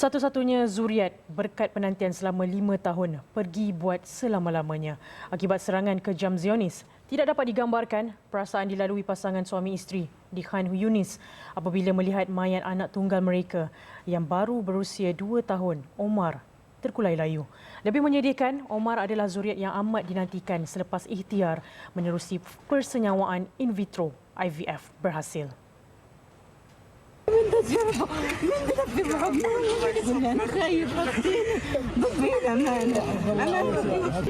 Satu-satunya zuriat berkat penantian selama lima tahun pergi buat selama-lamanya. Akibat serangan kejam Zionis, tidak dapat digambarkan perasaan dilalui pasangan suami isteri di Khan Yunis apabila melihat mayat anak tunggal mereka yang baru berusia dua tahun, Omar, terkulai layu. Lebih menyedihkan, Omar adalah zuriat yang amat dinantikan selepas ikhtiar menerusi persenyawaan in vitro IVF berhasil. انا خايف ضبي انا انا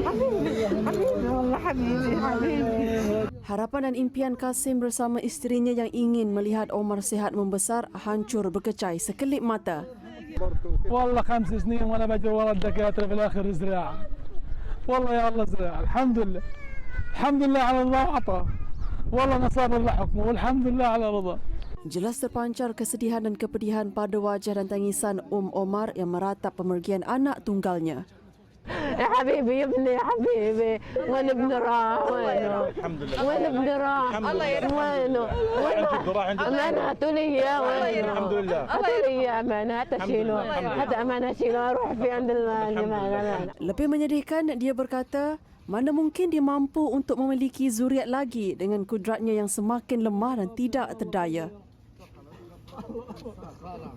حبيبي حبيبي والله حبيبي حبيبي Harapan dan impian Kasim bersama isterinya yang ingin melihat Omar sihat membesar hancur berkecai sekelip mata. والله خمس سنين وانا بجري ورا الدكاتره في الاخر زراعه والله يا الله زراعه الحمد لله الحمد لله على الله عطى والله نصر الله حكمه والحمد لله على رضا Jelas terpancar kesedihan dan kepedihan pada wajah dan tangisan Um Omar yang meratap pemergian anak tunggalnya. يا حبيبي يا ابني يا حبيبي وين ابن راح وينه وين ابن راح وينه امانات لي اياه وينه الحمد لله هاتوا لي اياه امانات اشيله هذا امانه اشيله اروح في عند الجماعه Lebih menyedihkan, dia berkata, mana mungkin dia mampu untuk memiliki zuriat lagi dengan kudratnya yang semakin lemah dan tidak terdaya. 哈哈哈哈